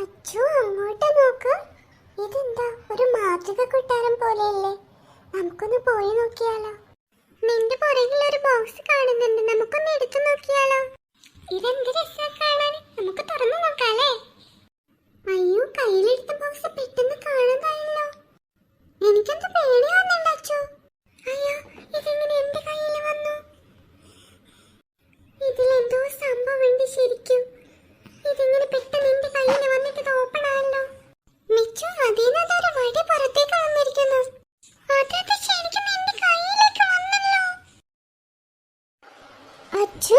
അച്ചു അങ്ങോട്ട് നോക്ക്. ഇതെന്താ? ഒരു മാതൃക കൊട്ടാരം പോലെയല്ലേ. നമുക്കൊന്ന് പോയി നോക്കിയാലോ. നിന്റെ പുറകിൽ ഒരു ബോക്സ് കാണുന്നുണ്ട്. നമുക്കൊന്ന് എടുത്തു നോക്കിയാലോ. ഇതെന്ത് രസാ കാണാൻ. നമുക്ക് തുറന്നു നോക്കാല്ലേ അയ്യോ കയ്യിലെടുത്ത ബോക്സ് പെട്ടെന്ന് കാണാതായല്ലോ. എനിക്കെന്താ പേടി? അച്ചു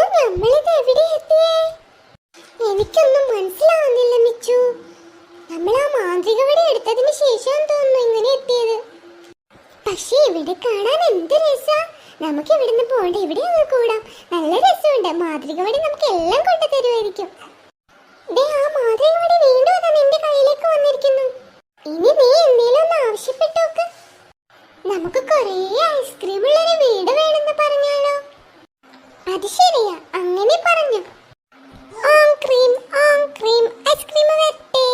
എനിക്കൊന്നും മനസ്സിലാവുന്നില്ല മിച്ചു. നമ്മൾ ആ മാന്ത്രിക എടുത്തതിന് ശേഷം തോന്നുന്നു ഇങ്ങനെ എത്തിയത്. പക്ഷേ ഇവിടെ കാണാൻ എന്ത് രസാ. നമുക്ക് ഇവിടുന്ന് പോകണ്ട ഇവിടെ ഒന്ന് കൂടാം. നല്ല രസമുണ്ട്. മാതൃക വടി നമുക്ക് എല്ലാം കൊണ്ടു തരുമായിരിക്കും. ദേ ആ വന്നിരിക്കുന്നു. ഇനി നീ നമുക്ക് കുറേ ഐസ്ക്രീം ഉള്ളൊരു വീട് വേണമെന്ന് പറഞ്ഞാലോ? അത് ശരിയാ. അങ്ങനെ പറഞ്ഞു. ഓം ക്രീം ഓം ക്രീം ഐസ്ക്രീം വരട്ടെ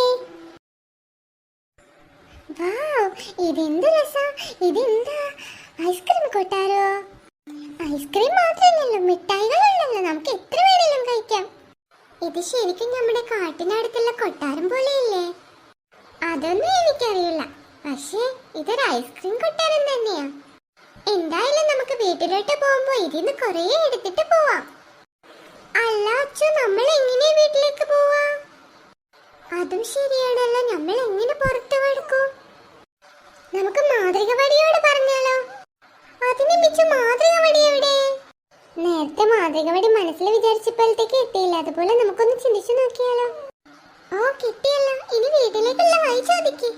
വാവ് ഇതെന്ത് രസാ? ഇതെന്താ? ഐസ്ക്രീം കൊട്ടാരോ? ഐസ്ക്രീം മാത്രമല്ലല്ലോ മിഠായികളുണ്ടല്ലോ. നമുക്ക് എത്ര വേണേലും കഴിക്കാം. ഇത് ശരിക്കും നമ്മുടെ കാട്ടിനടുത്തുള്ള കൊട്ടാരം പോലെയല്ലേ? അതൊന്നും എനിക്കറിയില്ല. പക്ഷേ ഇതൊരു ഐസ്ക്രീം കൊട്ടാരം തന്നെയാ. എന്തായാലും നമുക്ക് വീട്ടിലോട്ട് പോകുമ്പോ ഇതിന്ന് കൊറേ എടുത്തിട്ട് പോവാം. അല്ല അച്ഛ നമ്മൾ എങ്ങനെ വീട്ടിലേക്ക് പോവാ? അതും ശരിയാണല്ലോ നമ്മൾ എങ്ങനെ പുറത്തു കൊടുക്കും? നമുക്ക് മാതൃക വടിയോട് പറഞ്ഞാലോ? അതിനെ മിച്ച മാതൃക വടി എവിടെ? നേരത്തെ മാതൃക വടി മനസ്സിൽ വിചാരിച്ചപ്പോഴത്തേക്ക് എത്തിയില്ല അതുപോലെ നമുക്കൊന്ന് ചിന്തിച്ചു നോക്കിയാലോ. ഓ കിട്ടിയല്ലോ. ഇനി വീട്ടിലേക്കുള്ള വഴി ചോദിക്കേ.